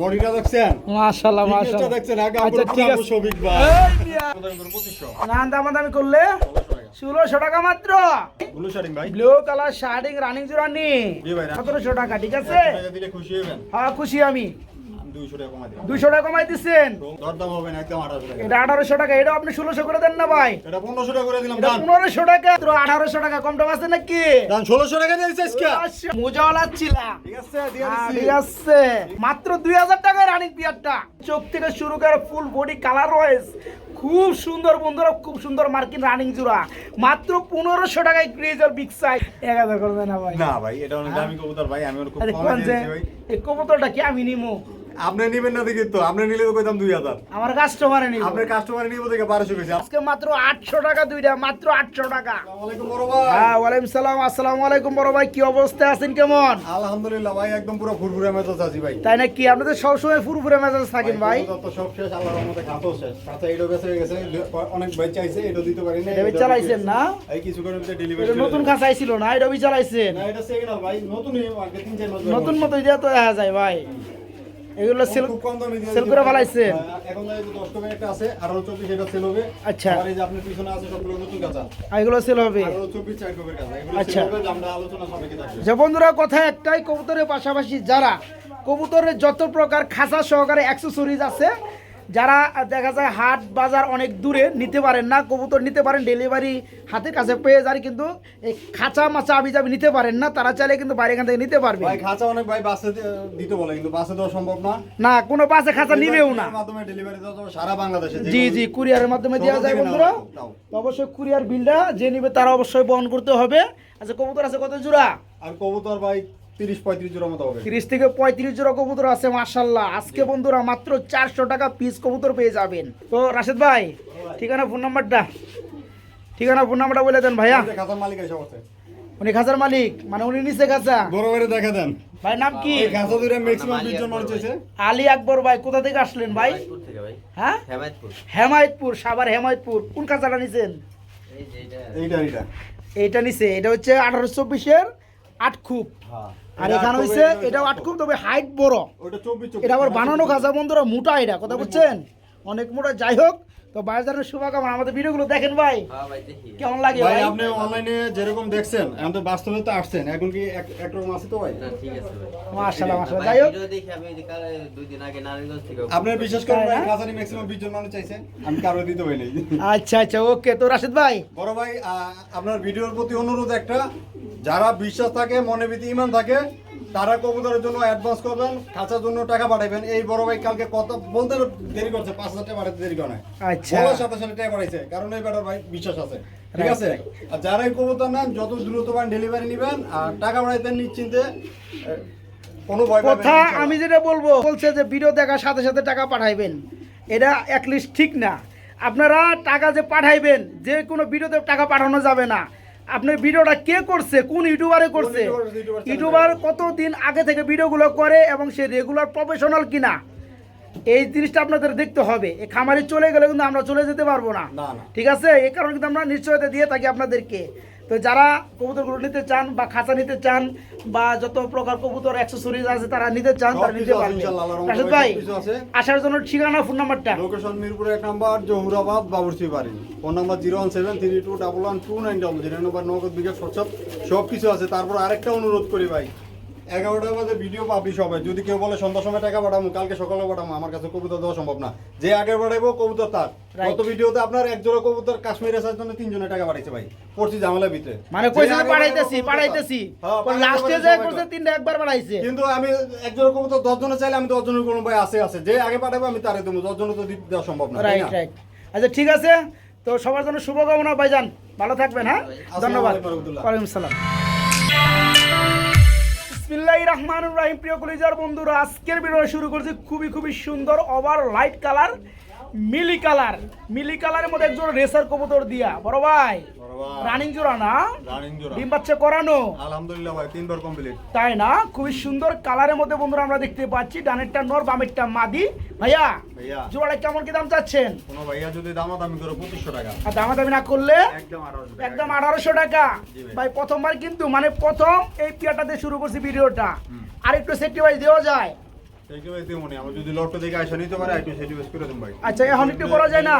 বডিটা দেখছেন? মাশাআল্লাহ মাশাআল্লাহ। দেখছেন আগে আচ্ছা ঠিক আছে। সবিক ভাই। এই মিয়া, না দামাদামি করলে? ষোলোশো টাকা মাত্র। ব্লু শাড়ি ভাই। ব্লু কালার শার্টিং রানিং জোরানি জি ভাই, রানিং। সতেরোশো টাকা ঠিক আছে? দিলে খুশি হবেন হ্যাঁ খুশি আমি। আমি 200 টাকা কমাই দিই দুশো টাকা কমাই দিচ্ছেন? দরদাম হবে না একদম 1800 টাকা। এটা আঠারোশো টাকা এটা আপনি ষোলোশো করে দেন না ভাই? এটা 1500 টাকা করে দিলাম পনেরোশো টাকা আঠারোশো টাকা। কম টাকা আছে নাকি? দাম 1600 টাকা দিয়েছে আজকে। মোজাওয়ালা ঠিক আছে দিয়ে হ্যাঁ, দিচ্ছি। ঠিক আছে। মাত্র দুই হাজার টাকায় রানিং পিয়ারটা চোখ থেকে শুরু করে ফুল বডি কালার রয়েছে খুব সুন্দর বন্ধুরা খুব সুন্দর মার্কিন রানিং জোড়া। মাত্র পনেরোশো টাকায় ক্রেজার বিগ সাইজ এক হাজার করবে না ভাই? না ভাই এটা অনেক দামি কবুতর ভাই আমি কবুতরটা কি আমি নিমু? আপনি নেবেন না দেখি তো আপনি নিলে তো কইতাম 2000 আমার কাস্টমারে নিব। আপনার কাস্টমার নিব দেখে 1200 বেশি আজকে মাত্র আটশো টাকা দুইটা মাত্র আটশো টাকা। আসসালামু আলাইকুম বড় ভাই। হ্যাঁ ওয়ালাইকুম সালাম আসসালামু আলাইকুম বড় ভাই কি অবস্থা আছেন কেমন? আলহামদুলিল্লাহ ভাই একদম পুরো ফুরফুরে মেজাজ আছি ভাই। তাই না কি আপনাদের সবসময় ফুরফুরে মেজাজ থাকেন ভাই তো সব শেষ আল্লাহর রহমতে খাতো শেষ। কাঁচা এডো বেঁচে গেছে। অনেক ভাই চাইছে এডো দিতে পারি না এটা চালাইছেন না? এই কিছু করে ডেলিভারি নতুন খাঁচাই ছিল না এটা চালাইছেন। না এটা সেকেন্ড ভাই নতুনই আগে তিন চার নতুন মতো দিয়ে তো দেখা যায় ভাই। এগুলো সেল সেল করে ফলাইছে। এখন এই যে 10 টাকা একটা আছে 18 24 এটা সেল হবে। আচ্ছা। আর এই যে আপনার পিছনে আছে সবগুলো নতুন কাঁচা। এগুলো সেল হবে। 18 24 চার কপের কাঁচা। এগুলো আচ্ছা। সেল হবে আমরা আলোচনা সাপেক্ষে থাকবে। যে বন্ধুরা কথা একটাই কবুতরের পাশাপাশি যারা কবুতরের যত প্রকার খাঁচা সহকারে অ্যাকসেসরিজ আছে যারা দেখা যায় হাট বাজার অনেক দূরে নিতে পারেন না কবুতর নিতে পারেন ডেলিভারি হাতের কাছে পেয়ে যান কিন্তু এই খাঁচা মাচা আবি যাবি নিতে পারেন না তারা চাইলে কিন্তু বাইরে এখান থেকে নিতে পারবে। ভাই খাঁচা অনেক ভাই বাসে দিতে বলে কিন্তু বাসে দেওয়া সম্ভব না। না কোনো বাসে খাঁচা নিবেও না। এর মাধ্যমে ডেলিভারি দেওয়া সারা বাংলাদেশে জি জি কুরিয়ারের মাধ্যমে দেওয়া যায় বন্ধুরা। অবশ্যই কুরিয়ার বিলটা যে নিবে তারা অবশ্যই বহন করতে হবে। আচ্ছা কবুতর আছে কত জোড়া? আর কবুতর ভাই 30 35 জোড়া মতো হবে। তিরিশ থেকে পঁয়ত্রিশ জোড়া কবুতর আছে মার্শাল্লাহ আজকে বন্ধুরা মাত্র চারশো টাকা পিস কবুতর পেয়ে যাবেন। তো রাশেদ ভাই ঠিকানা ফোন নাম্বারটা ঠিকানা ফোন নাম্বারটা বলে দেন ভাইয়া। মালিক এসে উনি মালিক মানে উনি নিচে খাঁচা বড় বাইরে দেখা দেন। ভাই নাম কি? এই খাঁচা দুইটা ম্যাক্সিমাম 20 মানুষ আছে। আলী আকবর ভাই কোথা থেকে আসলেন ভাই? হেমায়তপুর থেকে হ্যাঁ? হেমায়তপুর। হেমায়তপুর সাভার হেমায়তপুর। কোন খাঁচাটা নিছেন? এটা। এইটা এইটা। এইটা নিছে এটা হচ্ছে আঠারোশো চব্বিশের আট খুব। হ্যাঁ। আর এখানে হচ্ছে এটাও আট খুব তবে হাইট বড়। ওটা 24 24 এটা আবার বানানো খাঁচা বন্ধুরা মোটা এটা কথা বুঝছেন? অনেক মোটা যাই হোক তো বাজারের শুভকামনা। আমাদের ভিডিওগুলো দেখেন ভাই। হ্যাঁ কেমন লাগে ভাই আপনি অনলাইনে যেরকম দেখছেন এখন তো বাস্তবে তো আসছেন। এখন কি একরকম আছে তো ভাই? ঠিক আছে মাশাআল্লাহ মাশাআল্লাহ। যাই হোক। ভিডিও দেখি আমি কাল- দুই দিন আগে নারায়ণগঞ্জ থেকে আপনার বিশ্বাস করেন ভাই ম্যাক্সিমাম 20 জন মানুষ চাইছে। আমি কারও দিতে পারি নাই। আচ্ছা আচ্ছা ওকে। তো রাশিদ ভাই? বড় ভাই আহ, আপনার ভিডিওর প্রতি অনুরোধ একটা। যারা বিশ্বাস থাকে মনে ভীতি ইমান থাকে তারা কবুতরের জন্য অ্যাডভান্স করবেন খাঁচার জন্য টাকা পাঠাবেন। এই বড় ভাই কালকে কত বলতে দেরি করছে পাঁচ হাজার টাকা পাঠাতে দেরি করে আচ্ছা। বলার সাথে সাথে টাকা পাঠাইছে কারণ এই বেটার ভাই বিশ্বাস আছে। ঠিক আছে? আর যারাই কবুতর নেন যত দ্রুত পান ডেলিভারি নেবেন আর টাকা পাঠাইতেন নিশ্চিন্তে কোনো ভয় কথা আমি যেটা বলব বলছে যে ভিডিও দেখার সাথে সাথে টাকা পাঠাইবেন। এটা অ্যাটলিস্ট ঠিক না। আপনারা টাকা যে পাঠাইবেন যে কোনো ভিডিওতে টাকা পাঠানো যাবে না। আপনার ভিডিওটা কে করছে? কোন ইউটিউবারে করছে? ইউটিউবার- কতদিন আগে থেকে ভিডিওগুলো করে এবং সে রেগুলার প্রফেশনাল কিনা? এই জিনিসটা আপনাদের দেখতে হবে। এই খামারে চলে গেলে কিন্তু আমরা চলে যেতে পারব না। ঠিক আছে? এই কারণে কিন্তু আমরা নিশ্চয়তা দিয়ে থাকি আপনাদেরকে। তো যারা কবুতরগুলো নিতে চান বা খাঁচা নিতে চান বা যত প্রকার কবুতর অ্যাক্সেসরিজ আছে তারা নিতে চান তারা নিতে ইনশাআল্লাহ, রাশেদ ভাই। আসার জন্য ঠিকানা ফোন নাম্বারটা লোকেশন মিরপুর এক নাম্বার জহুরাবাদ বাবুরচি বাড়ি phone number zero one seven three two double one two nine double zero number Nagad bKash সব সব কিছু আছে। তারপর আরেকটা অনুরোধ করি ভাই এগারোটার মধ্যে ভিডিও পাবলিশ হবে। যদি কেউ বলে সন্ধ্যার সময় টাকা পাঠাবো কালকে সকালে পাঠাবো আমার কাছে কবুতর দেওয়া সম্ভব না। যে আগে পাঠাবো কবুতর তার. গত ভিডিওতে আপনার এক জোড়া কবুতর কাশ্মীর আসার জন্য তিনজনে টাকা পাঠাইছে ভাই। পড়ছি ঝামেলার ভিতরে। মানে কইছে পাঠাইতেছি পাঠাইতেছি। লাস্টে পারে যে করছে তিনটা একবার পাঠাইছে। কিন্তু আমি এক জোড়া কবুতর দশ জনে চাইলে আমি দশ জনের কোনো ভাই আছে আছে। যে আগে পাঠাবো আমি তারে দেবো। দশ জনে তো দিতে দেওয়া সম্ভব না রাইট রাইট আচ্ছা ঠিক আছে। তো সবার জন্য শুভকামনা ভাইজান। ভালো থাকবেন হ্যাঁ? ধন্যবাদ। ওয়ালাইকুম সালাম বিসমিল্লাহির রহমান রহিম। প্রিয় কলিজার বন্ধুরা, আজকের ভিডিও শুরু করছি খুবই খুবই সুন্দর, ওভার লাইট কালার। মিলি কালার মিলি কালারের মধ্যে একজন রেসার কবুতর দিয়া। বড় ভাই রানিং জোড়া না? রানিং জোড়া। ডিম বাচ্চা করানো? আলহামদুলিল্লাহ ভাই তিনবার কমপ্লিট তাই না? খুবই সুন্দর কালারের মধ্যে বন্ধুরা আমরা দেখতে পাচ্ছি। ডানেরটা নর বামেরটা মাদি। ভাইয়া ভাইয়া। জোড়াটা কেমন কি দাম চাচ্ছেন? কোনো ভাইয়া যদি দামাদামি করে পঁচিশশো টাকা। আর দামাদামি না করলে? একদম আঠারোশো একদম আঠারোশো টাকা। ভাই। প্রথমবার কিন্তু মানে প্রথম এই পিয়াটা দিয়ে শুরু করছি ভিডিওটা। আর একটু সেফটি ওয়াইজ দেওয়া যায়। আচ্ছা এখন একটু করা যায় না?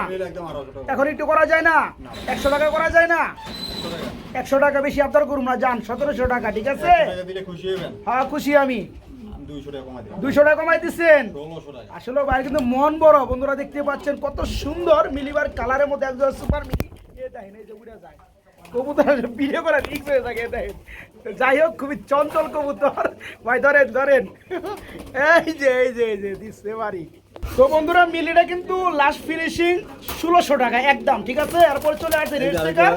এখন একটু করা যায় না। একশো টাকা করা যায় না? একশো টাকা। বেশি আপনার করুন না যান সতেরোশো টাকা ঠিক আছে? হ্যাঁ খুশি আমি। দুইশো টাকা কমাই দিচ্ছেন আসলে ভাই কিন্তু মন বড়। বন্ধুরা দেখতে পাচ্ছেন কত সুন্দর মিলিবার কালারের মধ্যে একজন সুপার মিলি। দেখেন এই যে উড়ে যায়। কবুতর ভিডিও করা রিক্স হয়ে থাকে দেখেন। যাই হোক খুবই চঞ্চল কবুতর। ভাই ধরেন ধরেন। এই যে এই যে এই যে দিচ্ছে বাড়ি। তো বন্ধুরা মিলিটা কিন্তু লাস্ট ফিনিশিং ষোলোশো টাকা একদম ঠিক আছে? এরপর চলে আসছে রেড চেকার।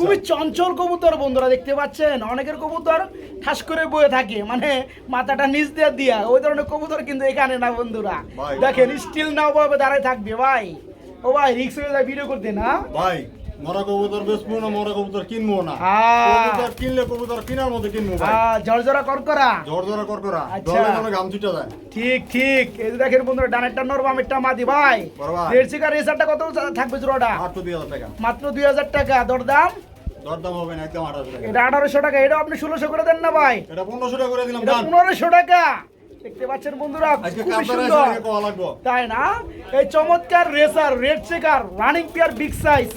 খুবই চঞ্চল কবুতর বন্ধুরা দেখতে পাচ্ছেন? অনেকের কবুতর ঠাস করে বয়ে থাকে মানে মাথাটা নিচ দিয়ে দিয়া। ওই ধরনের কবুতর কিন্তু এখানে না বন্ধুরা। দেখেন স্টিল নাও ভাবে দাঁড়ায় থাকবে ভাই। ও ভাই রিক্স হয়ে যায় ভিডিও করতে না? ভাই মরা কবুতর বেচবো না মরা কবুতর কিনবো না। কবুতর কিনলে কবুতর কেনার মধ্যে কিনবো ভাই। আহ, ঝরঝরা করকরা। ঝড় ঝরা কর করা। দলে দলে ঘাম ছুটে যায়। ঠিক ঠিক। এই যে দেখেন বন্ধুরা ডানেরটা মাদি ভাই। রেসারটা কত থাকবে জোড়াটা? দুই হাজার টাকা। মাত্র দুই হাজার টাকা। দরদাম? দরদাম হবে না একদম আঠারোশো টাকা। এটা আঠারোশো টাকা এটা আপনি ষোলোশো করে দেন না ভাই। এটা পনেরোশো টাকা করে দিলাম পনেরোশো টাকা। দেখতে পাচ্ছেন বন্ধুরা খুবই সুন্দর। তাই না? এই চমৎকার racer red checker running pair big size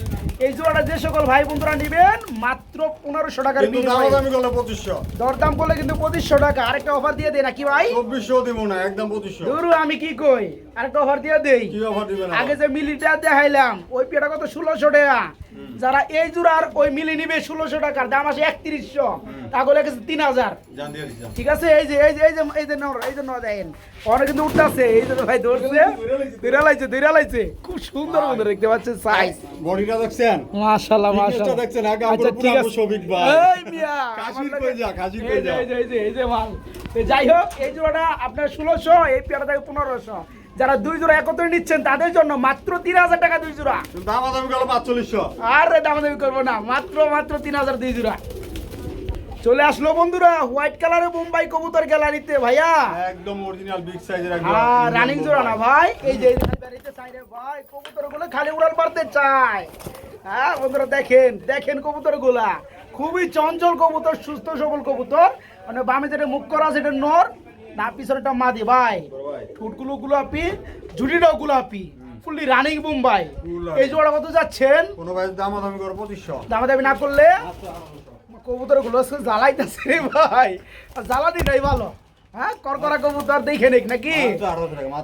এই জোড়াটা যে সকল ভাই বন্ধুরা নেবেন মাত্র পনেরোশো টাকার দরদাম করলে কিন্তু পঁচিশশো টাকা। আরেকটা অফার দিয়ে দেয় নাকি ভাই? চব্বিশশো দিব না একদম পঁচিশশো। ধরু আমি কি কই? আরেকটা অফার দিয়ে দেই। কি অফার দিবেন আগে যে মিলিটা দেখাইলাম ওই পেটা কত? ষোলোশো টাকা। যারা এই জোড়ার ওই মিলি নিবে ষোলোশো টাকার দাম আসে একত্রিশশো। তাহলে গেছে তিন হাজার। ঠিক আছে? এই যে এই যে এই যে এই যে এই যে দেখেন। অনেক কিন্তু উঠতেছে। এই যে ভাই ধরছে। ধরে লাইছে ধরে লাইছে। খুব সুন্দর মতো দেখতে পাচ্ছেন সাইজ বডিটা দেখছেন? মাশাআল্লাহ মাশাআল্লাহ দেখছেন, আগে আচ্ছা ঠিক আছে। শফিক ভাই। এই মিয়া কাশির কই যা, কাশির কই যা। এই যে, এই যে এই যে মাল। তো যাই হোক এই জোড়াটা আপনার ষোলোশো এই পেয়ারা থেকে পনেরোশো। যারা দুই জোড়া একত্রে নিচ্ছেন তাদের জন্য মাত্র তিন হাজার টাকা দুই জোড়া। দাম দামি করলে পাঁচচল্লিশশো। আর দামাদামি করব না মাত্র মাত্র তিন হাজার দুই জোড়া। চলে আসলো বন্ধুরা হোয়াইট কালারের মুম্বাই কবুতর গ্যালারিতে ভাইয়া। একদম অরিজিনাল বিগ সাইজের একদম হ্যাঁ রানিং জোড়া না ভাই? এই যে বাড়িতে সাইডে ভাই কবুতরগুলো খালি উড়াল মারতে চায়। হ্যাঁ বন্ধুরা দেখেন দেখেন কবুতরগুলা খুবই চঞ্চল কবুতর সুস্থ সবল কবুতর। মানে বামে যেটা মুখ করা আছে এটা নর না পিছনেটা মাদি ভাই। ঠোঁটগুলো গুলাপি ঝুটিটাও গুলাপি। Fully running Mumbai. এই জোড়া কত যাচ্ছেন? কোনো ভাই দাম দামি করে পঁচিশশো। দামাদামি না করলে? কবুতরগুলো জ্বালাইতেছে রে ভাই। আর জ্বালা দিটাই ভালো। হ্যাঁ করকরা কবুতর দেখে নিক নাকি?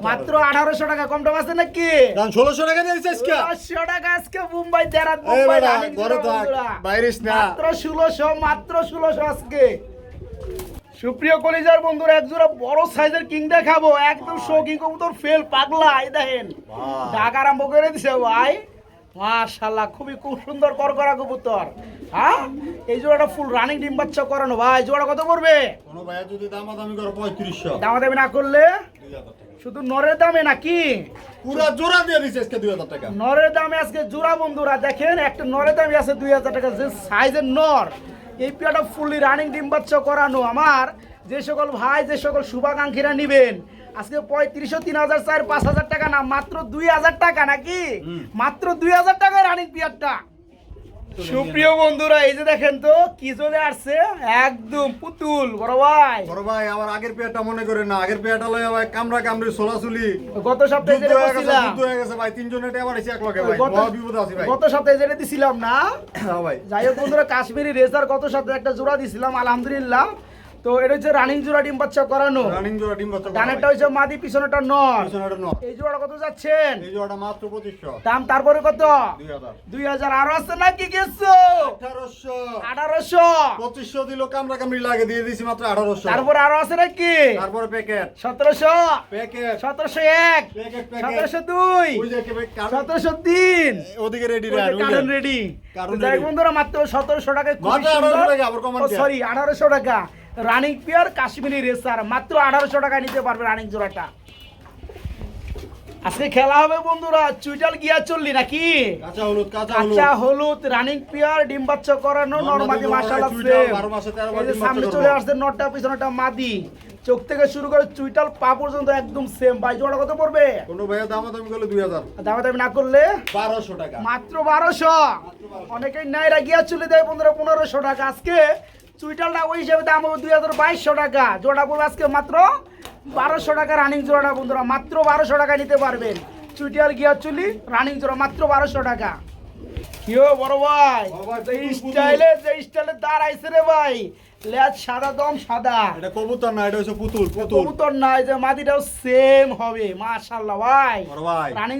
মাত্র আঠারোশো টাকা কম টাকা আছে নাকি? ষোলোশো টাকা দিয়েছে আজকে। পাঁচশো টাকা আজকে মুম্বাই দেরাত মুম্বাই না। মাত্র ষোলোশো মাত্র ষোলোশো আজকে। সুপ্রিয় কলিজার বন্ধুরা এক জোড়া বড় সাইজের কিং দেখাবো। একদম শৌকিং কবুতর ফেল পাগলা এই দেখেন। ডাক আরম্ভ করে দিছে ভাই। মাশাল্লাহ খুবই খুব সুন্দর করকরা কবুতর। হ্যাঁ? এই জোড়াটা ফুল রানিং ডিম বাচ্চা করানো ভাই। জোড়া কত পড়বে? কোনো ভাইয়া যদি দাম দামি করে পঁয়ত্রিশশো। দামাদামি না করলে? শুধু নরের দামে নাকি? পুরো জোড়া দিয়ে দিচ্ছে আজকে দুই হাজার টাকা। নরের দামে আজকে জোড়া বন্ধুরা দেখেন একটা নরের দামে আছে দুই হাজার টাকা যে সাইজের নর। এই পিয়াটা ফুললি রানিং ডিম বাচ্চা করানো। আমার যে সকল ভাই যে সকল শুভাকাঙ্ক্ষীরা নিবেন আজকে পঁয়ত্রিশশো তিন হাজার চার পাঁচ হাজার টাকা না মাত্র দুই হাজার টাকা নাকি? মাত্র দুই হাজার টাকা রানিং পিয়ারটা। সুপ্রিয় বন্ধুরা এই যে দেখেন তো কি চলে আসছে? একদম পুতুল বড় ভাই। বড় ভাই আমার আগের পেয়াটা মনে করে না। আগের পেয়াটা লয় ভাই কামরা কামড়ি সোলাসুলি গত সপ্তাহে যেটা দিছিলাম যুদ্ধ হয়ে গেছে ভাই তিনজনে আবার এসে এক লগে ভাই। বড় বিপদ আছে ভাই। গত সপ্তাহে যেটা দিছিলাম না হ্যাঁ ভাই। যাই হোক বন্ধুরা কাশ্মীরি রেজার গত সপ্তাহে একটা জোড়া দিছিলাম আলহামদুলিল্লাহ। তো এটা হচ্ছে রানিং জোড়া ডিম বাচ্চা করানো। রানিং জোড়া ডিম বাচ্চা ডানেরটা হচ্ছে মাদি পিছনেটা নর। পিছনেরটা নয়। এই জোড়া কত যাচ্ছেন? এই জোড়াটা মাত্র পঁচিশশো। দাম তারপরে কত? দুই হাজার। দুই হাজার। আরও আছে নাকি গেছো আঠারোশো। আঠারোশো। পঁচিশশো দিল কামড়া কামড়ি লাগে দিয়ে দিছি মাত্র আঠারোশো। তারপরে আরও আছে নাকি? তারপরে প্যাকেট সতেরোশো। প্যাকেট সতেরোশো এক। প্যাকেট প্যাকেট সতেরোশো দুই। ওই যে সতেরোশো তিন। ওদিকে রেডি কারণ রেডি কারণ বন্ধুরা মাত্র সতেরোশো টাকা মাত্র 1800 টাকা, আবার কমান কে? সরি আঠারোশো টাকা। রানিং পিয়ার কাশ্মীরি রেসার মাত্র আঠারোশো টাকায় নিতে পারবে রানিং জোড়াটা। আজকে খেলা হবে বন্ধুরা চুইটাল গিয়া চললি নাকি? কাঁচা হলুদ কাঁচা হলুদ। রানিং পিয়ার ডিম বাচ্চা করানো নর্মাদি মাশাআল্লাহ সেম। বাচ্চা সামনে চলে আসছে নটটা পিছনেটা মাদি। চোখ থেকে শুরু করে চুইটাল পা পর্যন্ত একদম সেম ভাই জোড়া কত পড়বে? কোনো ভাইয়া দাম দামি করলে দুই হাজার। দামা দামি না করলে? বারোশো টাকা। মাত্র বারোশো। অনেকেই নাইরা গিয়া চলে দেয় পনেরো পনেরোশো টাকা। আজকে চুইটালটা ওই হিসেবে দাম হবে দুই হাজার বাইশশো টাকা। জোড়া পড়বে আজকে মাত্র বারোশো টাকা রানিং জোড়াটা বন্ধুরা, মাত্র বারোশো টাকা নিতে পারবেন। চুইটাল গিয়ার চুলি রানিং জোড়া, মাত্র বারোশো টাকা। কিও বড় ভাই? বড় ভাই, যে পুতুল, পুতুল। স্টাইলে যে স্টাইলে দাঁড়াইছে রে ভাই লেজ সাদা দম সাদা। এটা কবুতর না এটা হচ্ছে পুতুল পুতুল। কবুতর নাই যে মাদিটাও সেম হবে মাশাআল্লাহ ভাই। বড় ভাই। রানিং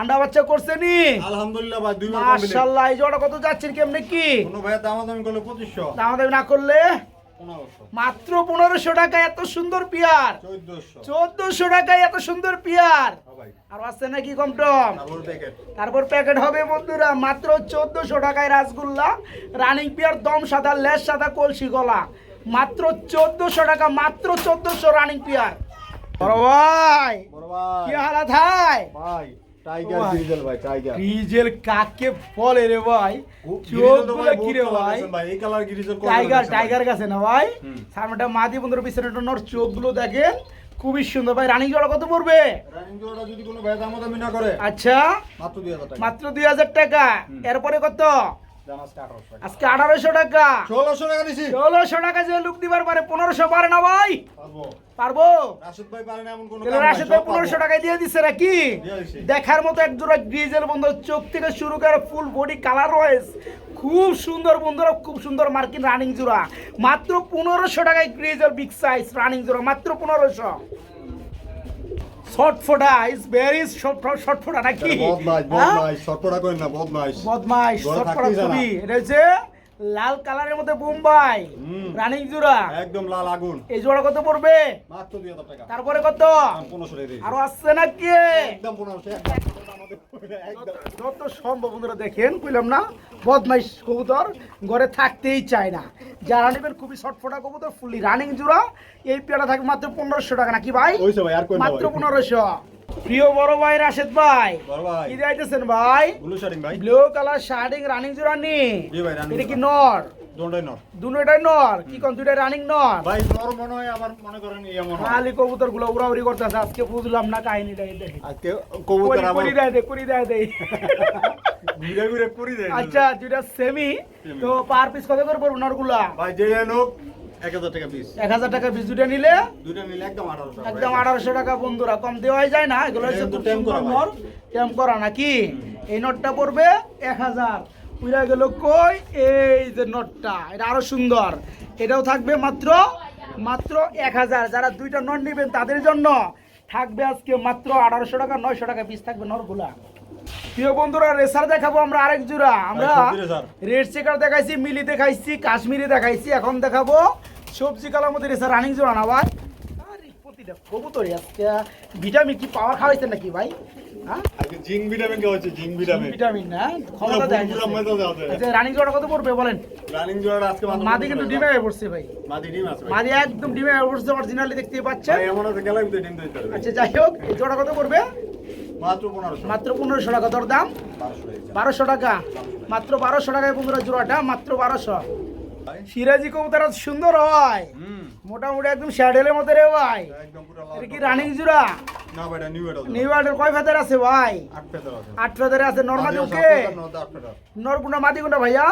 আন্ডা বাচ্চা করছে নি? আলহামদুলিল্লাহ ভাই মাশাআল্লাহ এই জোড়া কত যাচ্ছেন কেমনে কি? কোনো ভাই দাম দাম করলে পঁচিশশো। দাম দাম না করলে? মাত্র পনেরোশো টাকা এত সুন্দর পিয়ার। চোদ্দশো। টাকায় এত সুন্দর পিয়ার। আর আছে নাকি কম টম? তারপর প্যাকেট হবে বন্ধুরা মাত্র চোদ্দশো টাকায় রাসগুল্লা রানিং পিয়ার দম সাদা লেস সাদা কলসি গলা। মাত্র চোদ্দশো টাকা মাত্র চোদ্দশো রানিং পিয়ার বড় ভাই কি হালাত হাই ভাই। টাইগার ভাই। ভাই টাইগার গ্রিজেল কাকে বলে রে ভাই? চোখগুলো কি রে ভাই? ভাই এই কালার গিরিজেল টাইগার টাইগার কাছে না ভাই? হুম। সামনেটা মাদি বন্ধুর পিছনে নর চোখগুলো দেখেন। খুবই সুন্দর ভাই রানিং জোড়া কত পড়বে? রানিং জোড়া যদি কোনো ভাই দাম দামি না করে আচ্ছা মাত্র দুই হাজার টাকা। মাত্র এরপরে কত? আজকে আঠারোশো টাকা। ষোলোশো টাকা দিছি। ষোলোশো টাকা যে লুক দিবার পারে পনেরোশো পারে না ভাই? পারব। পারব? ভাই পারে না এমন কোনো রাশেদ ভাই পনেরোশো টাকায় দিয়ে দিচ্ছে নাকি? দেখার মতো এক জোড়া গ্রিজের বন্ধু চোখ থেকে শুরু করে ফুল বডি কালার রয়েছে খুব সুন্দর বন্ধুরা খুব সুন্দর মার্কিন রানিং জোড়া। মাত্র পনেরোশো টাকায় গ্রিজের বিগ সাইজ রানিং জোড়া মাত্র পনেরোশো। শর্ট ফোটা ইজ ভেরি শর্ট ফোটা নাকি বদমাইশ হ্যাঁ? বদমাইশ শর্টফোটা করেন না বদমাইশ বদমাইশ শর্টফোটা। খুবই এটা হচ্ছে লাল কালারের মধ্যে বোম্বাই রানিং জোড়া। একদম লাল আগুন। এই জোড়া কত পড়বে? মাত্র দুই হাজার টাকা। তারপরে কত। আরও আসছে নাকি? একদম যত সম্ভব বন্ধুরা দেখেন কইলাম না বদমাইশ কবুতর ঘরে থাকতেই চায় না। যারা নেবেন খুবই ছটফটা কবুতর ফুলি রানিং জোড়া এই পেয়ারা থাকবে মাত্র পনেরোশো টাকা নাকি ভাই? মাত্র পনেরোশো। প্রিয় বড় ভাই রাশেদ ভাই। কি যাইতেছেন ভাই? ব্লু শার্টিং ভাই। ব্লু কালার শার্টিং রানিং জোড়া নি। এটা কি নর? নর। কি রানিং নর? ভাই নর মনে হয় আমার মনে করেন ইয়ে খালি কবুতরগুলো উড়াউড়ি করতেছে আজকে বুঝলাম না কাহিনীটা এই দেখে আজকে কবুতর আমার করি দেয় দে করি দেয় দেয় ঘুরে ঘুরে করি দেয়। আচ্ছা দুইটা সেমি তো পার পিস কত করে পড়ব নরগুলা? ভাই যে এক হাজার টাকা পিস এক হাজার টাকা পিস দুটা নিলে? দুইটা নিলে একদম আঠারোশো একদম আঠারোশো টাকা বন্ধুরা কম দেওয়াই যায় না এগুলো হচ্ছে খুব সুন্দর ভাই। নর করা নাকি? এই নোটটা পড়বে এক হাজার। উইরা গেল কই? এই যে নোটটা এটা আরও সুন্দর। এটাও থাকবে মাত্র মাত্র এক হাজার। যারা দুইটা নট নেবেন তাদের জন্য থাকবে আজকে মাত্র আঠারোশো টাকা নয়শো টাকা পিস থাকবে নরগুলা প্রিয় বন্ধুরা রেসার দেখাবো আমরা আরেক জোড়া। আমরা রেড চেকার দেখাইছি মিলি দেখাইছি কাশ্মীরি দেখাইছি এখন দেখাবো সবজি কালার মধ্যে রেসার রানিং জোড়া না ভাই? প্রতিটা আজকে। ভিটামিন কি পাওয়ার খাওয়াইছেন নাকি ভাই? হ্যাঁ? ভিটামিন না? ক্ষমতা দেয়। যায়। আচ্ছা রানিং জোড়া কত পড়বে বলেন? রানিং আজকে মাদি কিন্তু 15 ডিমে হয়ে পড়ছে ভাই। মাদি ডিম আছে মাদি একদম ডিমে হয়ে পড়ছে অরিজিনালি দেখতে পাচ্ছেন। এমন আছে গেলে কিন্তু ডিম দিতে আচ্ছা যাই হোক জোড়া কত পড়বে? মাত্র পনেরোশো। টাকা দাম বারোশো টাকা। মাত্র বারোশো টাকায় বন্ধুরা জোড়াটা মাত্র বারোশো। সিরাজি কবুতর সুন্দর হয়। মোটামুটি একদম শ্যাডেলের মধ্যে রে ভাই। এটা কি রানিং না এটা নিউ ওয়ার্ল্ডের কয় ফেদার আছে ভাই? আট ফেদারে আছে। Normally okay. নর গুন্ডা মাদি গুন্ডা ভাইয়া।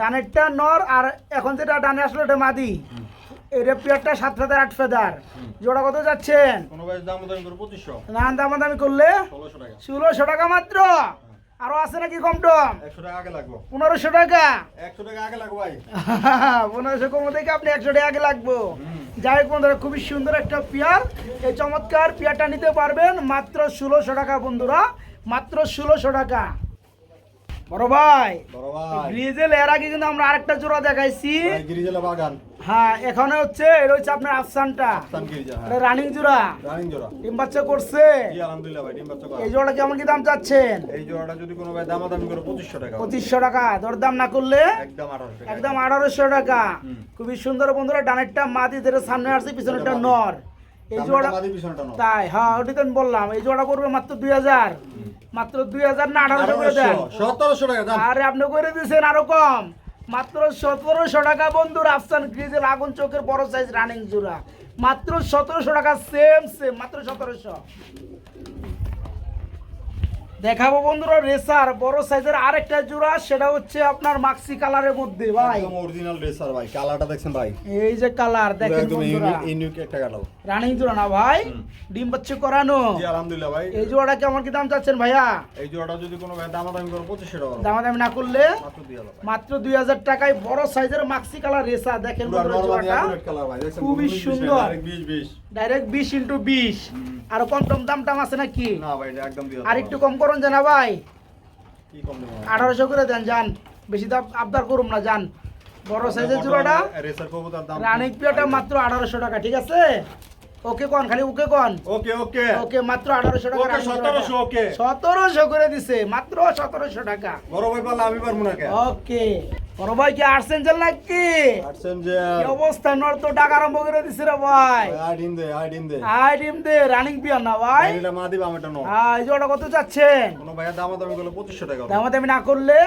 ডানেরটা নর আর এখন যেটা ডানে আসলো ওটা মাদি। এটা পেয়ারটা সাত ফেদার আট ফেদার। জোড়া কত যাচ্ছেন? কোনো ভাই দাম দাম করলে? ষোলোশো টাকা মাত্র? আরও আছে নাকি কম টম? একশো টাকা আগে লাগবো। পনেরোশো টাকা? একশো টাকা আগে লাগবো ভাই। পনেরোশো কম থেকে আপনি একশো টাকা আগে লাগবো। যাই হোক বন্ধুরা খুবই সুন্দর একটা পেয়ার। এই চমৎকার পেয়ারটা নিতে পারবেন মাত্র ষোলোশো টাকা বন্ধুরা মাত্র ষোলোশো টাকা। বড় ভাই। বড় ভাই। গ্রিজেল এর আগে কিন্তু আমরা আরেকটা জোড়া দেখাইছি। গিরিজেলা বাগান। হ্যাঁ এখানে হচ্ছে এটা হচ্ছে আপনার আফসানটা। হ্যাঁ। রানিং জোড়া। রানিং জোড়া। ডিম বাচ্চা করছে? জি আলহামদুলিল্লাহ ভাই ডিম বাচ্চা করা। এই জোড়া কেমন কি দাম চাচ্ছেন? এই জোড়াটা যদি কোনো ভাই দামাদামি করে পঁচিশশো টাকা টাকা। দরদাম না করলে? একদম আঠারোশো টাকা। একদম আঠারোশো টাকা। খুবই সুন্দর বন্ধুরা ডানেরটা মাদি যেটা সামনে আসছে পিছনেরটা। নর। এই জোড়া। তাই হ্যাঁ ওটি তো আমি বললাম। এই জোড়া করবে মাত্র দুই হাজার। মাত্র দুই হাজার না আঠারোশো করে দেন। সতেরোশো টাকা আরে আপনি করে দিয়েছেন আরও কম। মাত্র সতেরোশো টাকা বন্ধু রাফসান গ্রিজের আগুন চোখের বড় সাইজ রানিং জোড়া। মাত্র সতেরোশো টাকা সেম সেম মাত্র সতেরোশো। দেখাবো বন্ধুরা রেসার বড় সাইজের আরেকটা জোড়া সেটা হচ্ছে আপনার মাক্সি কালারের মধ্যে ভাই। একদম অরিজিনাল রেসার ভাই। কালারটা দেখছেন ভাই? এই যে কালার দেখেন বন্ধুরা। ইউনিক একটা কালার। রানিং জোড়া না ভাই? ডিম বাচ্চা করানো। জি আলহামদুলিল্লাহ ভাই। এই জোড়াটা কেমন কি দাম চাচ্ছেন ভাইয়া? এই জোড়াটা যদি কোনো ভাই দামাদামি করে পঁচিশশো টাকা দামাদামি না করলে? মাত্র দুই হাজার মাত্র দুই হাজার টাকায় বড় সাইজের মাক্সি কালার রেসা। দেখেন বন্ধুরা জোড়াটা। খুবই সুন্দর। direct বিশ বিশ। ডাইরেক্ট বিশ ইন্টু বিশ। আর কম টম দাম টাম আছে নাকি? না ভাই একদম আর একটু কম করুন জানা ভাই? আঠারোশো করে দেন যান। বেশি দাম আবদার করুন না যান। বড় সাইজের জোড়াটা রানিক পিয়াটা মাত্র আঠারোশো টাকা ঠিক আছে? ওকে কন? খালি ওকে কন? ওকে ওকে। ওকে মাত্র আঠারোশো টাকা ওকে, 1700 ওকে। সতেরোশো করে দিছে মাত্র সতেরোশো টাকা। বড় ভাই পারলে আমি পারব না কে? ওকে। বড় ভাই কি আসছেন চল নাকি? আসছেন যে কি অবস্থা? নর তো টাকা আরম্ভ করে দিছে রে ভাই। আই ডিম দে দে। দে রানিং পিয়ার না ভাই? এটা মা দিবা নো। এই কত যাচ্ছেন কোনো ভাইয়া দামাদামি করলে পঁচিশশো টাকা হবে। দামাদামি না করলে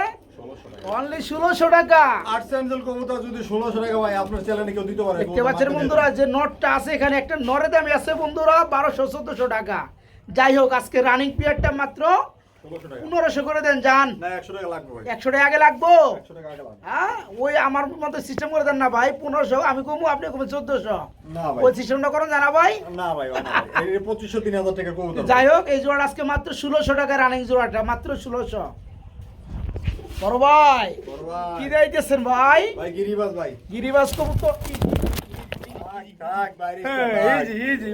অনলি ষোলোশো টাকা। আট স্যান্ডেল কবুতর যদি ষোলোশো টাকা ভাই আপনার চ্যানেলে কেউ দিতে পারে দেখতে পাচ্ছেন বন্ধুরা যে নটটা আছে এখানে একটা নরে দামে আছে বন্ধুরা বারোশো চোদ্দশো টাকা। যাই হোক আজকে রানিং পিরিয়ডটা মাত্র পনেরোশো করে দেন যান। একশো টাকা লাগবে ভাই। একশো টাকা আগে লাগবো? একশো টাকা আগে লাগবে। হ্যাঁ ওই আমার মতো সিস্টেম করে দেন না ভাই পনেরোশো আমি কমু আপনি কমু চোদ্দশো। ওই সিস্টেমটা করেন জানা ভাই? না ভাই না ভাই। এই পঁচিশশো তিন হাজার টাকা যাই হোক এই জোড়া আজকে মাত্র ষোলোশো টাকা রানিং জোড়াটা মাত্র ষোলোশো। বড় ভাই। কি দিতেছেন ভাই? ভাই গিরিবাস ভাই। বাইরে হ্যাঁ,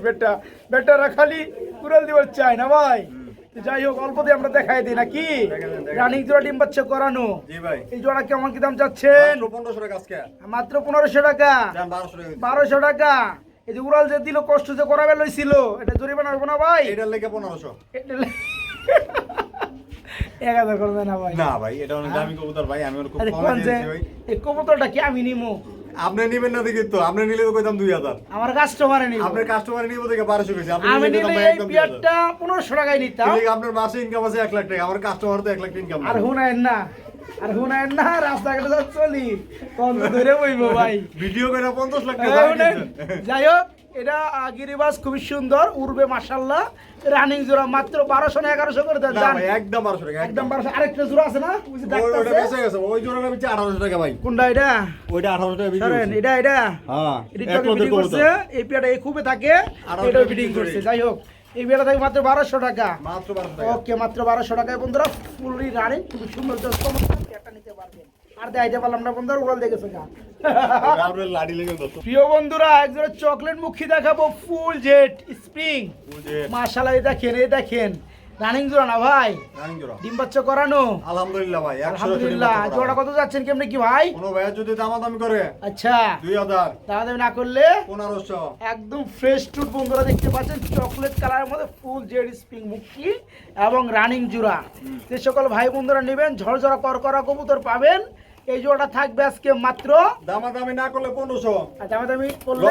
বেটা বেটারা খালি কুড়াল দিবার চাই না ভাই? যাই হোক অল্প দিয়ে আমরা দেখাই দিই নাকি? রানিং জোড়া ডিম বাচ্চা করানো। ভাই। এই জোড়া কেমন কি দাম চাচ্ছেন? মাত্র পনেরোশো টাকা বারোশো টাকা এই যে উড়াল যে দিল কষ্ট যে করাবে লইছিল এটা জরিমানা হব না ভাই? এটার লেগে পনেরোশো। এক হাজার করবে না ভাই। না ভাই এটা অনেক দামি কবুতর ভাই আমি ওর খুব আরে কমে কোন যে দিয়েছি ভাই। এই কবুতরটা কি আমি নিমু? আপনি নিবেন না দেখি তো আপনি নিলে তো কইতাম দুই হাজার। আমার কাস্টমারে নিব। আপনার কাস্টমার নিব দেখে বারোশো বেশি আপনি আমি নিলে নিলে এই একদম দুই হাজার। পিয়ারটা পনেরোশো টাকায় নিতাম। আপনার মাসে ইনকাম আছে লাখ টাকা আমার কাস্টমার তো লাখ ইনকাম আর হুনায়েন না আর হুনায়েন না রাস্তাঘাটে চলি ধরে বইব ভাই। ভিডিও করে লাখ টাকা যাই হোক এটা গিরিবাস খুবই সুন্দর উড়বে মাসাল্লাহ রানিং জোড়া মাত্র বারোশো না এগারোশো করে দেন একদম বারোশো টাকা একদম বারোশো আরেকটা জোড়া আছে না? ওই জোড়াটা বেঁচে আঠারোশো টাকা ভাই। কোনটা এটা? ওইটা আঠারোশো টাকা বিক্রি এটা এটা? হ্যাঁ করছে এই পিয়াটা এই খুবই থাকে এটা বিডিং করছে। যাই হোক এই থাকে মাত্র বারোশো টাকা। মাত্র বারোশো টাকা। ওকে মাত্র বারোশো টাকায় বন্ধুরা ফুললি রানিং খুবই সুন্দর নিতে পারবেন। আর দেখাইতে পারলাম না বন্ধুরা উড়াল দেখেছে গা। আপনার লাডি লেগে দোস্ত প্রিয় বন্ধুরা একজোড়া চকলেট মুখী দেখাবো ফুল জেট স্প্রিং বুঝে দেখেন এই দেখেন। রানিং জোড়া না ভাই? ডিম বাচ্চা করানো? আলহামদুলিল্লাহ ভাই আলহামদুলিল্লাহ। জোড়া কত যাচ্ছেন কেমনে কি ভাই? কোনো ভাইয়া যদি দামাদামি করে আচ্ছা। না করলে? একদম ফ্রেশ টুট বন্ধুরা দেখতে পাচ্ছেন চকলেট কালারের মধ্যে ফুল জেড স্প্রিং মুখী এবং রানিং জোড়া। যে সকল ভাই বন্ধুরা নেবেন ঝরঝরা করকরা কবুতর পাবেন। এই জোড়াটা থাকবে আজকে মাত্র? দামাদামি না করলে পনেরোশো। আর দামি দামি করলে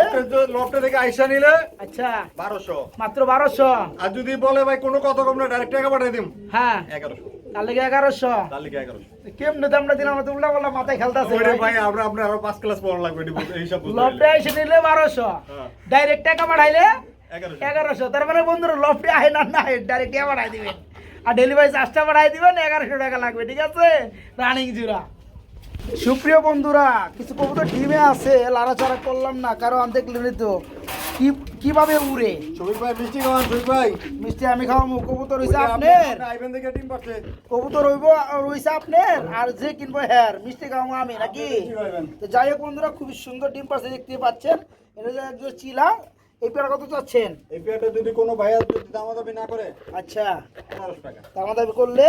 লফটে থেকে আইসা নিলে আচ্ছা। বারোশো। মাত্র বারোশো? আর যদি বলে ভাই কোনো কথা কম না ডাইরেক্ট টাকা পাঠিয়ে দিম। হ্যাঁ। এগারোশো। তার লেগে এগারোশো। তার লিখে এগারোশো। কেমনে দামটা দিলাম? তো উল্টা পাল্টা মাথায় খেলতেছে ওইটা ভাই। আমরা আপনার আরও পাঁচ ক্লাস পড়া লাগবে এইসব লফটে নিলে বারোশো। হ্যাঁ। ডাইরেক্ট টাকা পাঠাইলে এগারোশো। তার মানে বন্ধুরা লফটে আহে না না ডাইরেক্ট টাকা পাঠাই দিবেন। আর ডেলিভারি চার্জটা পাঠাই দিবেন এগারোশো টাকা লাগবে ঠিক আছে? রানিং জুরা সুপ্রিয় বন্ধুরা কিছু কবুতর ডিমে আছে লাড়াচাড়া করলাম না কারণ দেখলেন তো কীভাবে উড়ে? শফিক ভাই মিষ্টি খাওয়ান শফিক ভাই। মিষ্টি আমি খাওয়াবো কবুতর হইছে আপনার? আইবেন দেখে টিম পাচ্ছে। কবুতর হইব রইছে আপনার? আর যে কিনবো হ্যার মিষ্টি খাওয়াবো আমি নাকি? তো যাই হোক বন্ধুরা খুবই সুন্দর ডিম পাচ্ছে দেখতে পাচ্ছেন। এটা যে একজন চিলা এই পেয়ারা কত চাচ্ছেন? এই পেয়ারটা যদি কোনো ভাইয়া যদি দামাদামি না করে আচ্ছা। দামাদামি করলে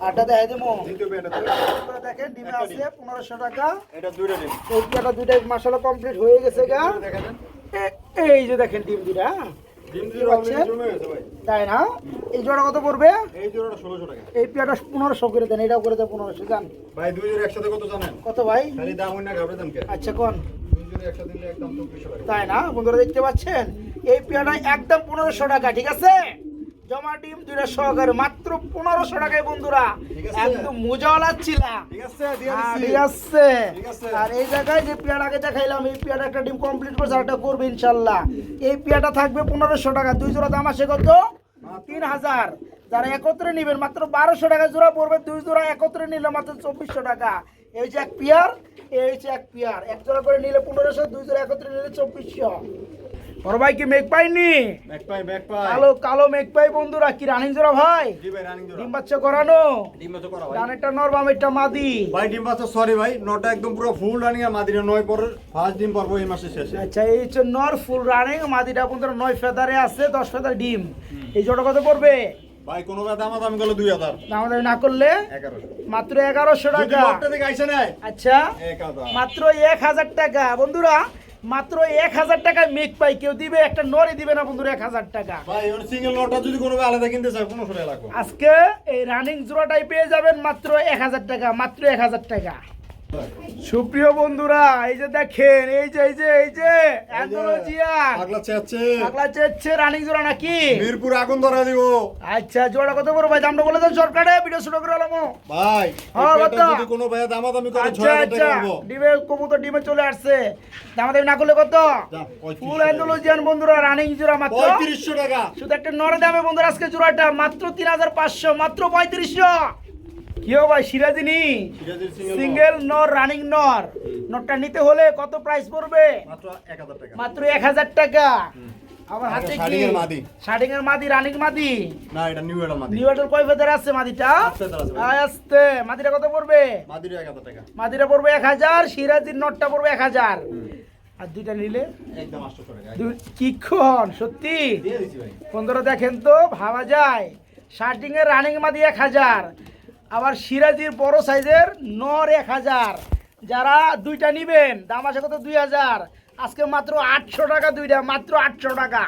আটটা দেখাই দেবো। দ্বিতীয় পেয়ারটা বন্ধুরা দেখেন ডিমে আছে পনেরোশো টাকা। এটা দুইটা এই পেয়ারটা মশলা কমপ্লিট হয়ে গেছে গা। দেখা দেন এ- এই যে দেখেন ডিম দুটা তাই না? এই জোড়া কত পড়বে? এই জোড়াটা ষোলোশো টাকা। এই পেয়ারটা পনেরোশো করে দেন এটাও করে দেন পনেরোশো জান। ভাই দুই জোড়া একসাথে কত জানেন? কত ভাই? খালি দাম না ঘাবড়ে দাম আচ্ছা কোন? তাই না? বন্ধুরা দেখতে পাচ্ছেন? এই পেয়ারটা একদম পনেরোশো টাকা ঠিক আছে? জমা ডিম দুইটা সহকারে মাত্র পনেরোশো টাকায় বন্ধুরা। একদম মজাওয়ালা ছিলা ঠিক আছে দিয়ে হ্যাঁ, ঠিক আছে। আর এই জায়গায় যে পেয়ার আগে দেখাইলাম এই পেয়ার একটা ডিম কমপ্লিট করছে আর একটা করবে ইনশাল্লাহ। এই পেয়ারটা থাকবে পনেরোশো টাকা। দুই জোড়া দাম আসে কত? তিন হাজার। যারা একত্রে নেবেন মাত্র বারোশো টাকা জোড়া পড়বে। দুই জোড়া একত্রে নিলে মাত্র চব্বিশশো টাকা। এই যে এক পিয়ার এই হচ্ছে এক পিয়ার। এক জোড়া করে নিলে পনেরোশো দুই জোড়া একত্রে নিলে চব্বিশশো। বড় ভাই কি মেঘ পাইনি? কালো কালো মেঘ পাই বন্ধুরা কি রানিং জোড়া ভাই? ডিম বাচ্চা করানো? ডানেরটা নর বামেরটা মাদি। ভাই ডিম বাচ্চা সরি ভাই নটা একদম পুরো ফুল রানিং আর মাদিরা নয় পর ফার্স্ট ডিম পারব এই মাসের শেষে। আচ্ছা এই হচ্ছে নর ফুল রানিং মাদিটা বন্ধুরা নয় ফেদারে আছে দশ ফেদার ডিম। এই জোড়া কত পড়বে? ভাই কোনো দাম গেল না করলে? এগারোশো। মাত্র যদি টাকা। থেকে নাই? আচ্ছা এক হাজার। মাত্র এক হাজার টাকা। বন্ধুরা মাত্র এক হাজার টাকা মেঘ পাই। কেউ দিবে একটা নরে দিবে না বন্ধুরা এক হাজার টাকা। সিঙ্গেল যদি কোনো আলাদা কিনতে চায় পনেরোশো আজকে এই রানিং জোড়াটাই পেয়ে যাবেন মাত্র এক হাজার টাকা মাত্র এক হাজার টাকা। সুপ্রিয় বন্ধুরা এই যে দেখেন এই যে এই যে এই যে অ্যান্থোলজিয়া রানিং জোড়া নাকি? মিরপুর আগুন ধরা দিব। আচ্ছা জোড়া কত করো ভাই? দামটা বলে সরকারে ভিডিও শুরু করে আলামো। ভাই হ্যাঁ কথা যদি কোনো ভাই দাম দামি করে 6000 আচ্ছা, টাকা আচ্ছা, ডিমে কবুতর ডিমে চলে আসছে। দাম দামি না করলে কত? ফুল অ্যান্থোলজিয়ান বন্ধুরা রানিং জোড়া মাত্র। 3500 টাকা। শুধু একটা নরে দামে বন্ধুরা আজকে জোড়াটা মাত্র 3500 মাত্র 3500 কিও ভাই সিরাজিনি? সিঙ্গেল নর রানিং নর। নরটা নিতে হলে কত প্রাইস পড়বে? মাত্র এক হাজার টাকা। আমার আচ্ছা, হাতে কি? শার্টিং এর মাদি রানিং মাদি? না এটা নিউ এডাল মাদি। নিউ এডাল কয় ফেদার আছে মাদিটা? আস্তে মাদিটা কত পড়বে? মাদিটা 1000 টাকা। মাদিটা পড়বে 1000 সিরাজির নটটা পড়বে 1000 আর দুইটা নিলে? একদম 800 টাকা। কি খন সত্যি? দিয়ে দিছি ভাই। 15 দেখেন তো ভাবা যায়। শার্টিং এর রানিং মাদি 1000 আবার সিরাজির বড় সাইজের নর এক হাজার। যারা দুইটা নিবেন, দাম আছে কত? দুই হাজার। আজকে মাত্র আটশো টাকা দুইটা, মাত্র আটশো টাকা।